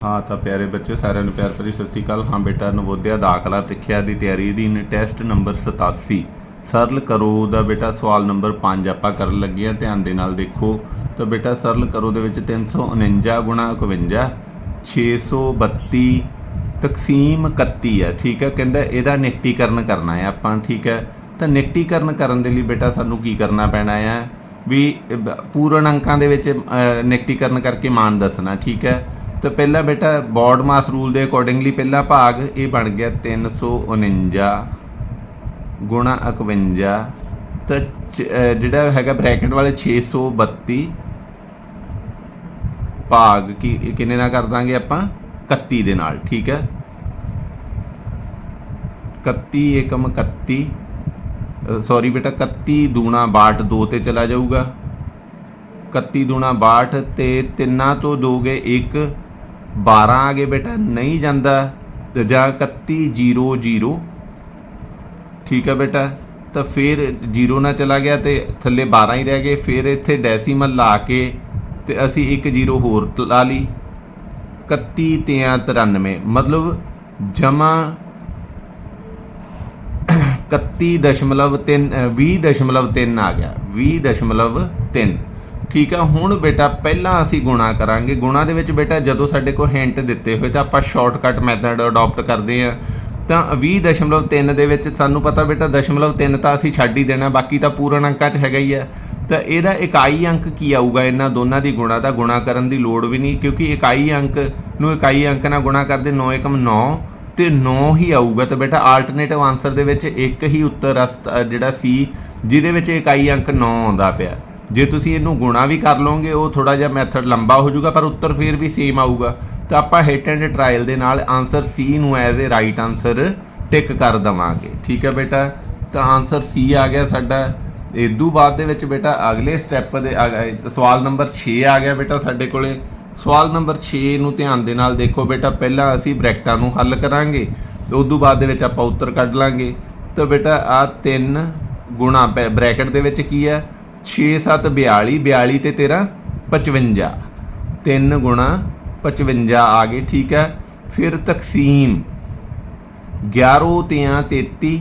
ਹਾਂ ਤਾਂ ਪਿਆਰੇ ਬੱਚਿਓ ਸਾਰਿਆਂ ਨੂੰ ਪਿਆਰ ਭਰੀ ਸਤਿ ਸ਼੍ਰੀ ਅਕਾਲ। ਹਾਂ ਬੇਟਾ ਨਵੋਦਿਆ ਦਾਖਲਾ ਪ੍ਰੀਖਿਆ ਦੀ ਤਿਆਰੀ ਦੀ ਟੈਸਟ ਨੰਬਰ 87 ਸਰਲ ਕਰੋ ਦਾ ਬੇਟਾ ਸਵਾਲ ਨੰਬਰ 5 ਆਪਾਂ ਕਰਨ ਲੱਗੇ ਹਾਂ। ਧਿਆਨ ਦੇ ਨਾਲ ਦੇਖੋ। ਤਾਂ ਬੇਟਾ ਸਰਲ ਕਰੋ ਦੇ ਵਿੱਚ 349 ਗੁਣਾ 51 632 ਤਕਸੀਮ 31 ਹੈ ਠੀਕ ਹੈ ਕਹਿੰਦਾ ਇਹਦਾ ਨਿਕਟੀਕਰਨ ਕਰਨਾ ਹੈ ਆਪਾਂ ਠੀਕ ਹੈ ਤਾਂ ਨਿਕਟੀਕਰਨ ਕਰਨ ਦੇ ਲਈ ਬੇਟਾ ਸਾਨੂੰ ਕੀ ਕਰਨਾ ਪੈਣਾ ਹੈ ਵੀ ਪੂਰਨ ਅੰਕਾਂ ਦੇ ਵਿੱਚ ਅਹ, ਨਿਕਟੀਕਰਨ ਕਰਕੇ ਮਾਨ ਦੱਸਣਾ ਠੀਕ ਹੈ ਤਾਂ ਪਹਿਲਾਂ ਬੇਟਾ ਬੋਰਡ ਮਾਸ ਰੂਲ ਦੇ ਅਕੋਰਡਿੰਗਲੀ ਪਹਿਲਾ ਭਾਗ ਇਹ ਬਣ ਗਿਆ 349 ਗੁਣਾ 51 ਤਾਂ ਚ- ਜਿਹੜਾ ਹੈਗਾ ਬ੍ਰੈਕਟ ਵਾਲੇ 632 ਭਾਗ ਕੀ ਕਿੰਨੇ ਨਾਲ ਕਰ ਦਾਂਗੇ ਆਪਾਂ? 31 ਦੇ ਨਾਲ, ਠੀਕ ਹੈ? 31 ਏਕਮ 31 ਸੌਰੀ ਬੇਟਾ 31 ਦੂਣਾ 62 2 ਤੇ ਚਲਾ ਜਾਊਗਾ। 31 ਦੂਣਾ 62 ਤੇ ਤਿੰਨਾਂ ਤੋਂ ਦੋਗੇ 1 12 ਆ ਗਏ ਬੇਟਾ, ਨਹੀਂ ਜਾਂਦਾ, ਤੇ ਜਾਂ 31 0 0 ਠੀਕ ਹੈ ਬੇਟਾ, ਤਾਂ ਫਿਰ 0 ਨਾਲ ਚਲਾ ਗਿਆ ਤੇ ਥੱਲੇ 12 ਹੀ ਰਹਿ ਗਏ, ਫਿਰ ਇੱਥੇ ਡੈਸੀਮਲ ਲਾ ਕੇ ਤੇ ਅਸੀਂ ਇੱਕ 0 ਹੋਰ ਲਾ ਲਈ। 31 ਤਿਆਂ 93 ਮਤਲਬ ਜਮਾ 31.3 20.3 ਆ ਗਿਆ 20.3 ਠੀਕ ਆ, ਹੁਣ ਬੇਟਾ ਪਹਿਲਾਂ ਅਸੀਂ ਗੁਣਾ ਕਰਾਂਗੇ। ਗੁਣਾ ਦੇ ਵਿੱਚ ਬੇਟਾ ਜਦੋਂ ਸਾਡੇ ਕੋਲ ਹਿੰਟ ਦਿੱਤੇ ਹੋਏ, ਤਾਂ ਆਪਾਂ ਸ਼ਾਰਟਕਟ ਮੈਥਡ ਅਡਾਪਟ ਕਰਦੇ ਆ। ਤਾਂ 20.3 ਦੇ ਵਿੱਚ ਸਾਨੂੰ ਪਤਾ ਬੇਟਾ ਦਸ਼ਮਲਵ 3 ਤਾਂ ਅਸੀਂ ਛੱਡ ਹੀ ਦੇਣਾ, ਬਾਕੀ ਤਾਂ ਪੂਰਨ ਅੰਕਾਂ 'ਚ ਹੈਗਾ ਹੀ ਆ। ਤਾਂ ਇਹਦਾ ਇਕਾਈ ਅੰਕ ਕੀ ਆਊਗਾ ਇਹਨਾਂ ਦੋਨਾਂ ਦੀ ਗੁਣਾ ਦਾ? ਗੁਣਾ ਕਰਨ ਦੀ ਲੋੜ ਵੀ ਨਹੀਂ, ਕਿਉਂਕਿ ਇਕਾਈ ਅੰਕ ਨੂੰ ਇਕਾਈ ਅੰਕ ਨਾਲ ਗੁਣਾ ਕਰਦੇ 9 ਏਕਮ 9 ਤੇ 9 ਹੀ ਆਊਗਾ। ਤਾਂ ਬੇਟਾ ਆਲਟਰਨੇਟਿਵ ਆਨਸਰ ਦੇ ਵਿੱਚ ਇੱਕ ਹੀ ਉੱਤਰ ਰਸਤਾ ਜਿਹੜਾ ਸੀ, ਜਿਹਦੇ ਵਿੱਚ ਇਕਾਈ ਅੰਕ 9 ਆਉਂਦਾ ਪਿਆ। ਜੇ ਤੁਸੀਂ ਇਹਨੂੰ ਗੁਣਾ ਵੀ ਕਰ ਲਓਗੇ, ਉਹ ਥੋੜਾ ਜਿਹਾ ਮੈਥਡ ਲੰਬਾ ਹੋ ਜਾਊਗਾ, ਪਰ ਉੱਤਰ ਫੇਰ ਵੀ ਸੇਮ ਆਊਗਾ। ਤਾਂ ਆਪਾਂ ਹਿੱਟ ਐਂਡ ਟ੍ਰਾਇਲ ਦੇ ਨਾਲ ਆਨਸਰ ਸੀ ਨੂੰ as a right answer tick ਕਰ ਦਵਾਂਗੇ। ਠੀਕ ਹੈ ਬੇਟਾ? ਤਾਂ ਆਨਸਰ ਸੀ ਆ ਗਿਆ ਸਾਡਾ। ਇਦੋਂ ਬਾਅਦ ਦੇ ਵਿੱਚ ਬੇਟਾ ਅਗਲੇ ਸਟੈਪ ਦੇ ਆ ਗਿਆ- ਸਵਾਲ ਨੰਬਰ 6 ਆ ਗਿਆ ਬੇਟਾ ਸਾਡੇ ਕੋਲੇ। ਸਵਾਲ ਨੰਬਰ 6 ਨੂੰ ਧਿਆਨ ਦੇ ਨਾਲ ਦੇਖੋ ਬੇਟਾ, ਪਹਿਲਾਂ ਅਸੀਂ ਬ੍ਰੈਕਟਾਂ ਨੂੰ ਹੱਲ ਕਰਾਂਗੇ ਤੇ ਉਦੋਂ ਬਾਅਦ ਦੇ ਵਿੱਚ ਆਪਾਂ ਉੱਤਰ ਕੱਢ ਲਾਂਗੇ। ਤਾਂ ਬੇਟਾ ਆ 3 ਗੁਣਾ ਬੈ- ਬ੍ਰੈਕਟ ਦੇ ਵਿੱਚ ਕੀ ਹੈ? 6 7 42 42 ਤੇ ਤੇਰਾ 55 3 ਗੁਣਾ 55 ਆ ਗਏ, ਠੀਕ ਹੈ। ਫਿਰ ਤਕਸੀਮ। 11 ਤਿਆਂ 33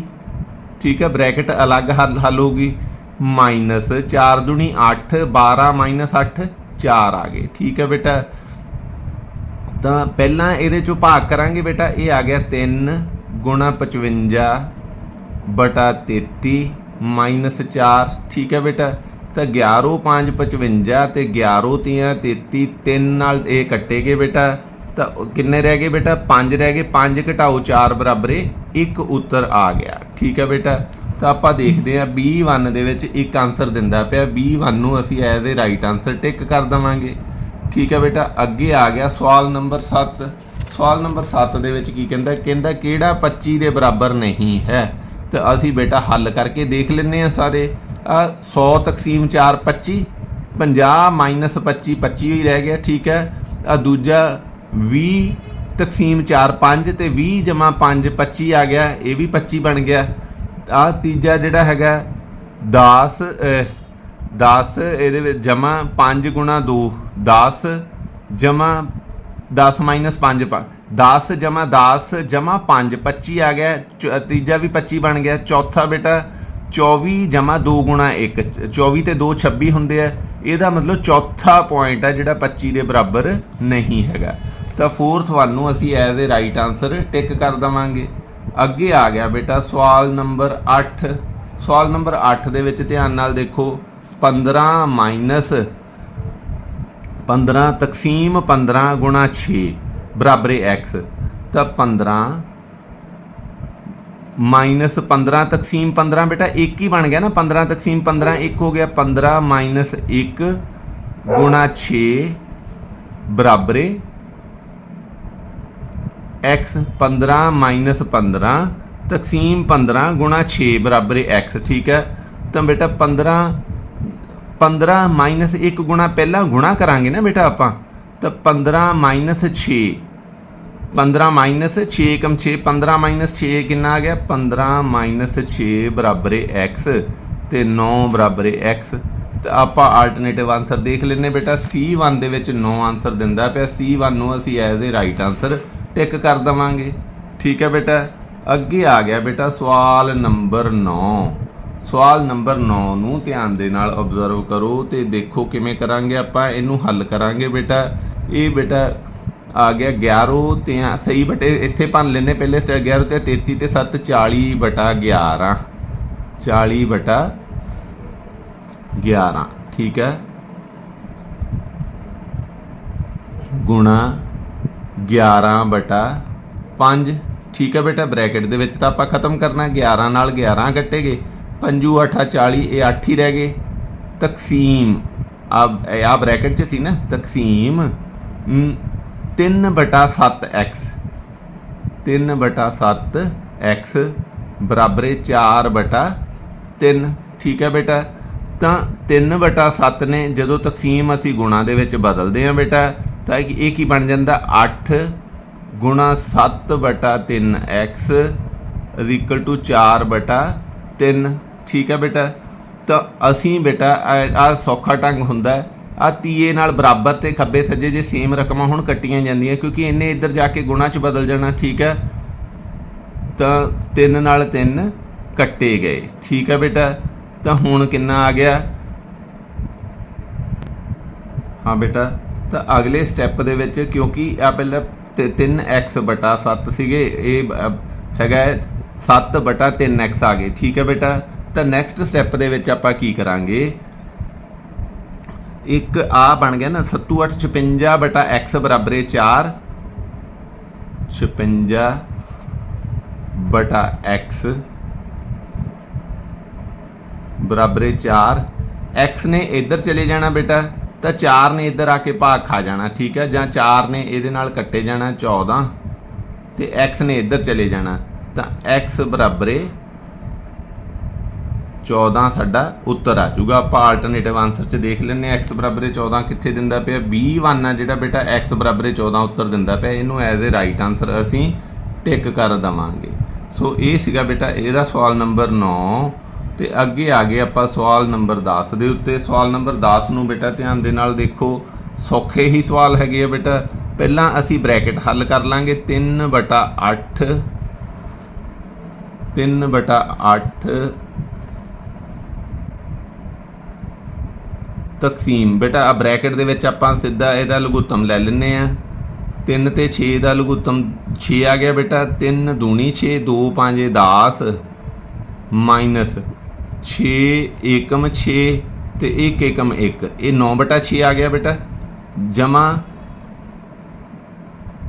ਠੀਕ ਹੈ, ਬ੍ਰੈਕਟ ਅਲੱਗ ਹੱਲ ਹੱਲ ਹੋਗੀ ਮਾਈਨਸ 4 ਦੁਣੀ 8 12 ਮਾਈਨਸ 8 4 ਆ ਗਏ, ਠੀਕ ਹੈ ਬੇਟਾ। ਤਾਂ ਪਹਿਲਾਂ ਇਹਦੇ ਚੋਂ ਭਾਗ ਕਰਾਂਗੇ ਬੇਟਾ, ਇਹ ਆ ਗਿਆ 3 ਗੁਣਾ 55 ਬਟਾ 33 ਮਾਈਨਸ 4 ਠੀਕ ਹੈ ਬੇਟਾ। ਤਾਂ 11 5 55 ਤੇ 11 ਤੀਆਂ 33 3 ਨਾਲ ਇਹ ਕੱਟੇ ਗਏ ਬੇਟਾ। ਤਾਂ ਕਿੰਨੇ ਰਹਿ ਗਏ ਬੇਟਾ? 5 ਰਹਿ ਗਏ 5 ਘਟਾਓ 4 ਬਰਾਬਰ ਇੱਕ ਉੱਤਰ ਆ ਗਿਆ। ਠੀਕ ਹੈ ਬੇਟਾ? ਤਾਂ ਆਪਾਂ ਦੇਖਦੇ ਹਾਂ B1 ਦੇ ਵਿੱਚ ਇੱਕ ਆਨਸਰ ਦਿੰਦਾ ਪਿਆ। B1 ਨੂੰ ਅਸੀਂ as a right answer tick ਕਰ ਦਵਾਂਗੇ। ਠੀਕ ਹੈ ਬੇਟਾ? ਅੱਗੇ ਆ ਗਿਆ ਸਵਾਲ ਨੰਬਰ 7 ਸਵਾਲ ਨੰਬਰ 7 ਦੇ ਵਿੱਚ ਕੀ ਕਹਿੰਦਾ? ਕਹਿੰਦਾ ਕਿਹੜਾ 25 ਦੇ ਬਰਾਬਰ ਨਹੀਂ ਹੈ? ਤਾਂ ਅਸੀਂ ਬੇਟਾ ਹੱਲ ਕਰਕੇ ਦੇਖ ਲੈਂਦੇ ਆ ਸਾਰੇ। 100 ਤਕਸੀਮ 4 25 50 ਮਾਈਨਸ 25 25 ਹੀ ਰਹਿ ਗਿਆ ਠੀਕ ਹੈ। ਆ ਦੂਜਾ 20 ਤਕਸੀਮ 4 5 ਤੇ 20 ਜਮਾ 5 25 ਆ ਗਿਆ ਇਹ ਵੀ 25 ਬਣ ਗਿਆ। ਆ ਤੀਜਾ ਜਿਹੜਾ ਹੈਗਾ 10 ਅਹ, 10 ਇਹਦੇ ਵਿੱਚ ਜਮਾ 5 ਗੁਣਾ 2 10 ਜਮਾ 10 ਮਾਈਨਸ 5 10 ਜਮਾ 10 ਜਮਾ 5 25 ਆ ਗਿਆ ਚ- ਤੀਜਾ ਵੀ 25 ਬਣ ਗਿਆ ਚੌਥਾ ਬੇਟਾ 24 ਜਮਾ 2 ਗੁਣਾ 1 24 ਤੇ 2 26 ਹੁੰਦੇ ਆ। ਇਹਦਾ ਮਤਲਬ ਚੌਥਾ ਪੁਆਇੰਟ ਆ ਜਿਹੜਾ 25 ਦੇ ਬਰਾਬਰ ਨਹੀਂ ਹੈਗਾ। ਤਾਂ ਫੋਰਥ ਵਨ ਨੂੰ ਅਸੀਂ as a right answer tick ਕਰ ਦਵਾਂਗੇ। ਅੱਗੇ ਆ ਗਿਆ ਬੇਟਾ ਸਵਾਲ ਨੰਬਰ 8 ਸਵਾਲ ਨੰਬਰ 8 ਦੇ ਵਿੱਚ ਧਿਆਨ ਨਾਲ ਦੇਖੋ 15 ਮਾਈਨਸ 15 ਤਕਸੀਮ 15 ਗੁਣਾ 6 ਬਰਾਬਰ ਹੈ x ਤਾਂ 15 ਮਾਈਨਸ 15 ਤਕਸੀਮ 15 ਬੇਟਾ 1 ਹੀ ਬਣ ਗਿਆ ਨਾ 15 ਤਕਸੀਮ 15 1 ਹੋ ਗਿਆ 15 ਮਾਈਨਸ 1 ਗੁਣਾ 6 ਬਰਾਬਰ ਹੈ x 15 ਮਾਈਨਸ 15 ਤਕਸੀਮ 15 ਗੁਣਾ 6 ਬਰਾਬਰ ਹੈ x ਠੀਕ ਹੈ ਤਾਂ ਬੇਟਾ 15 15 ਮਾਈਨਸ 1 ਗੁਣਾ ਪਹਿਲਾਂ ਗੁਣਾ ਕਰਾਂਗੇ ਨਾ ਬੇਟਾ ਆਪਾਂ ਤਾਂ 15 ਮਾਈਨਸ 6 15 ਮਾਈਨਸ 6 ਕਮ 6 15 ਮਾਈਨਸ 6 ਕਿੰਨਾ ਆ ਗਿਆ? 15 ਮਾਈਨਸ 6 ਬਰਾਬਰ ਹੈ x ਤੇ 9 ਬਰਾਬਰ ਹੈ x ਤਾਂ ਆਪਾਂ ਆਲਟਰਨੇਟਿਵ ਆਨਸਰ ਦੇਖ ਲੈਨੇ ਬੇਟਾ। C1 ਦੇ ਵਿੱਚ 9 ਆਨਸਰ ਦਿੰਦਾ ਪਿਆ। C1 ਨੂੰ ਅਸੀਂ as a right answer tick ਕਰ ਦਵਾਂਗੇ। ਠੀਕ ਹੈ ਬੇਟਾ? ਅੱਗੇ ਆ ਗਿਆ ਬੇਟਾ ਸਵਾਲ ਨੰਬਰ 9 ਸਵਾਲ ਨੰਬਰ 9 ਨੂੰ ਧਿਆਨ ਦੇ ਨਾਲ ਆਬਜ਼ਰਵ ਕਰੋ ਤੇ ਦੇਖੋ ਕਿਵੇਂ ਕਰਾਂਗੇ ਆਪਾਂ। ਇਹਨੂੰ ਹੱਲ ਕਰਾਂਗੇ ਬੇਟਾ। ਇਹ ਬੇਟਾ ਆ ਗਿਆ 11 ਤੇ ਸਹੀ ਬਟੇ ਇੱਥੇ ਭੰਨ ਲੈਨੇ ਪਹਿਲੇ ਸਟੈਪ 11 ਤੇ 33 ਤੇ 7 40 ਬਟਾ 11 40 ਬਟਾ 11 ਠੀਕ ਹੈ? ਗੁਣਾ 11 ਬਟਾ 5 ਠੀਕ ਹੈ ਬੇਟਾ? ਬ੍ਰੈਕਟ ਦੇ ਵਿੱਚ ਤਾਂ ਆਪਾਂ ਖਤਮ ਕਰਨਾ 11 ਨਾਲ 11 ਕੱਟੇਗੇ। ਪੰਜੂ 8 40 ਇਹ 8 ਹੀ ਰਹਿ ਗਏ। ਤਕਸੀਮ ਆ ਆ ਬ੍ਰੈਕਟ ਚ ਸੀ ਨਾ, ਤਕਸੀਮ 3 ਬਟਾ 7x 3 ਬਟਾ 7x ਬਰਾਬਰ ਹੈ 4 ਬਟਾ 3 ਠੀਕ ਹੈ ਬੇਟਾ? ਤਾਂ 3 ਬਟਾ 7 ਨੇ ਜਦੋਂ ਤਕਸੀਮ ਅਸੀਂ ਗੁਣਾ ਦੇ ਵਿੱਚ ਬਦਲਦੇ ਹਾਂ ਬੇਟਾ, ਤਾਂ ਇਹ ਕੀ ਬਣ ਜਾਂਦਾ? 8 ਗੁਣਾ 7 ਬਟਾ 3x ਇਕੁਅਲ ਟੂ 4 ਬਟਾ 3 ਠੀਕ ਹੈ ਬੇਟਾ? ਤਾਂ ਅਸੀਂ ਬੇਟਾ ਆ ਸੌਖਾ ਢੰਗ ਹੁੰਦਾ ਹੈ। ਆ ਤੀਏ ਨਾਲ ਬਰਾਬਰ ਤੇ ਖੱਬੇ ਸੱਜੇ ਜੇ ਸੇਮ ਰਕਮਾਂ ਹੁਣ ਕੱਟੀਆਂ ਜਾਂਦੀਆਂ ਕਿਉਂਕਿ ਇਹਨੇ ਇੱਧਰ ਜਾ ਕੇ ਗੁਣਾ ਚ ਬਦਲ ਜਾਣਾ ਠੀਕ ਹੈ? ਤਾਂ 3 ਨਾਲ 3 ਕੱਟੇ ਗਏ ਠੀਕ ਹੈ ਬੇਟਾ? ਤਾਂ ਹੁਣ ਕਿੰਨਾ ਆ ਗਿਆ? ਹਾਂ ਬੇਟਾ ਤਾਂ ਅਗਲੇ ਸਟੈਪ ਦੇ ਵਿੱਚ ਕਿਉਂਕਿ ਆ ਪਹਿਲਾਂ 3x 7 ਸੀਗੇ ਇਹ ਅ, ਹੈਗਾ 7 3x ਆ ਗਏ ਠੀਕ ਹੈ ਬੇਟਾ? ਤਾਂ ਨੈਕਸਟ ਸਟੈਪ ਦੇ ਵਿੱਚ ਆਪਾਂ ਕੀ ਕਰਾਂਗੇ? ਇੱਕ ਆ ਬਣ ਗਿਆ ਨਾ 7 56 ਬਟਾ x ਬਰਾਬਰ ਹੈ 4 56 ਬਟਾ x ਬਰਾਬਰ ਹੈ 4 x ਨੇ ਇੱਧਰ ਚਲੇ ਜਾਣਾ ਬੇਟਾ, ਤਾਂ 4 ਨੇ ਇੱਧਰ ਆ ਕੇ ਭਾਗ ਖਾ ਜਾਣਾ, ਠੀਕ ਹੈ ਜਾਂ 4 ਨੇ ਇਹਦੇ ਨਾਲ ਕੱਟੇ ਜਾਣਾ 14 ਤੇ x ਨੇ ਇੱਧਰ ਚਲੇ ਜਾਣਾ, ਤਾਂ x ਬਰਾਬਰ 14 ਸਾਡਾ ਉੱਤਰ ਆ ਜਾਊਗਾ। ਆਪਾਂ ਆਲਟਰਨੇਟਿਵ ਆਨਸਰ ਚ ਦੇਖ ਲੈਂਦੇ ਲੈਣੇ x 14 ਕਿੱਥੇ ਦਿੰਦਾ ਪਿਆ। b1 ਆ ਜਿਹੜਾ ਬੇਟਾ, x 14 ਉੱਤਰ ਦਿੰਦਾ ਪਿਆ। ਇਹਨੂੰ ਐਜ਼ ਅ ਰਾਈਟ ਆਨਸਰ ਅਸੀਂ ਟਿਕ ਕਰ ਦਵਾਂਗੇ। ਸੋ ਇਹ ਸੀਗਾ ਬੇਟਾ, ਇਹਦਾ ਸਵਾਲ ਨੰਬਰ 9 ਤੇ ਅੱਗੇ ਆ ਗਏ ਆਪਾਂ ਸਵਾਲ ਨੰਬਰ 10 ਦੇ ਉੱਤੇ। ਸਵਾਲ ਨੰਬਰ 10 ਨੂੰ ਬੇਟਾ ਧਿਆਨ ਦੇ ਨਾਲ ਦੇਖੋ। ਸੌਖੇ ਹੀ ਸਵਾਲ ਹੈਗੇ ਆ ਬੇਟਾ। ਪਹਿਲਾਂ ਅਸੀਂ ਬ੍ਰੈਕਟ ਹੱਲ ਕਰ ਲਾਂਗੇ। 3/8 3/8 ਤਕਸੀਮ। ਬੇਟਾ ਆ ਬ੍ਰੈਕਟ ਦੇ ਵਿੱਚ ਆਪਾਂ ਸਿੱਧਾ ਇਹਦਾ ਲਘੁੱਤਮ ਲੈ ਲੈਨੇ ਆ 3 ਤੇ 6 ਦਾ ਲਘੁੱਤਮ 6 ਆ ਗਿਆ ਬੇਟਾ। 3 ਦੂਣੀ 6 2 5 10 ਮਾਈਨਸ 6 ਏਕਮ 6 ਤੇ 1 ਏਕਮ 1 ਇਹ 9 ਬਟਾ 6 ਆ ਗਿਆ ਬੇਟਾ। ਜਮਾ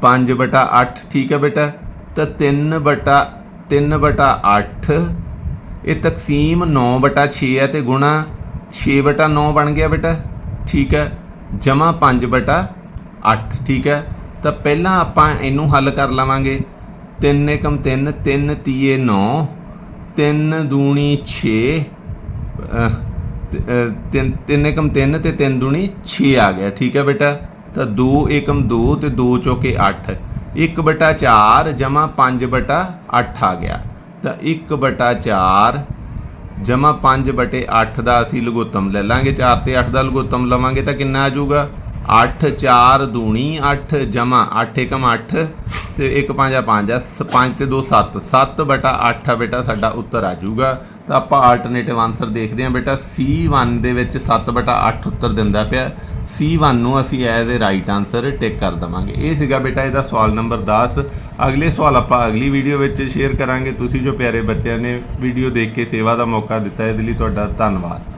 5 ਬਟਾ 8 ਠੀਕ ਹੈ ਬੇਟਾ। ਤਾਂ 3 ਬਟਾ 3 ਬਟਾ 8 ਇਹ ਤਕਸੀਮ 9 ਬਟਾ 6 ਹੈ ਤੇ ਗੁਣਾ 6 ਬਟਾ 9 ਬਣ ਗਿਆ ਬੇਟਾ, ਠੀਕ ਹੈ, ਜਮਾ 5 ਬਟਾ 8 ਠੀਕ ਹੈ, ਤਾਂ ਪਹਿਲਾਂ ਆਪਾਂ ਇਹਨੂੰ ਹੱਲ ਕਰ ਲਵਾਂਗੇ। 3 ਏਕਮ 3 3 ਤੀਏ 9 3 ਦੂਣੀ 6 3 ਏਕਮ 3 ਤੇ 3 ਦੂਣੀ 6 ਆ ਗਿਆ, ਠੀਕ ਹੈ ਬੇਟਾ, ਤਾਂ 2 ਏਕਮ 2 ਤੇ 2 ਚੌਕੇ 8 1 ਬਟਾ 4 ਜਮਾ 5 ਬਟਾ 8 ਆ ਗਿਆ, ਤਾਂ 1 ਬਟਾ 4 ਜਮਾ 5 ਬਟੇ 8 ਦਾ ਅਸੀਂ ਲਘੁੱਤਮ ਲੈ ਲਾਂਗੇ 4 ਤੇ 8 ਦਾ ਲਘੁੱਤਮ ਲਵਾਂਗੇ ਤਾਂ ਕਿੰਨਾ ਆ ਜਾਊਗਾ? 8 4 ਦੂਣੀ 8 ਜਮਾ 8 ਏਕਮ 8 ਤੇ 1 5 5 5 ਤੇ 2 7 7 ਬਟਾ 8 ਆ ਬੇਟਾ, ਸਾਡਾ ਉੱਤਰ ਆ ਜਾਊਗਾ। ਤਾਂ ਆਪਾਂ ਆਲਟਰਨੇਟਿਵ ਆਨਸਰ ਦੇਖਦੇ ਹਾਂ ਬੇਟਾ। C1 ਦੇ ਵਿੱਚ 7 ਬਟਾ 8 ਉੱਤਰ ਦਿੰਦਾ ਪਿਆ। C1 ਨੂੰ ਅਸੀਂ as a right answer tick ਕਰ ਦਵਾਂਗੇ। ਇਹ ਸੀਗਾ ਬੇਟਾ ਇਹਦਾ ਸਵਾਲ ਨੰਬਰ 10 ਅਗਲੇ ਸਵਾਲ ਆਪਾਂ ਅਗਲੀ ਵੀਡੀਓ ਵਿੱਚ ਸ਼ੇਅਰ ਕਰਾਂਗੇ। ਤੁਸੀਂ ਜੋ ਪਿਆਰੇ ਬੱਚਿਆਂ ਨੇ ਵੀਡੀਓ ਦੇਖ ਕੇ ਸੇਵਾ ਦਾ ਮੌਕਾ ਦਿੱਤਾ, ਇਹਦੇ ਲਈ ਤੁਹਾਡਾ ਧੰਨਵਾਦ।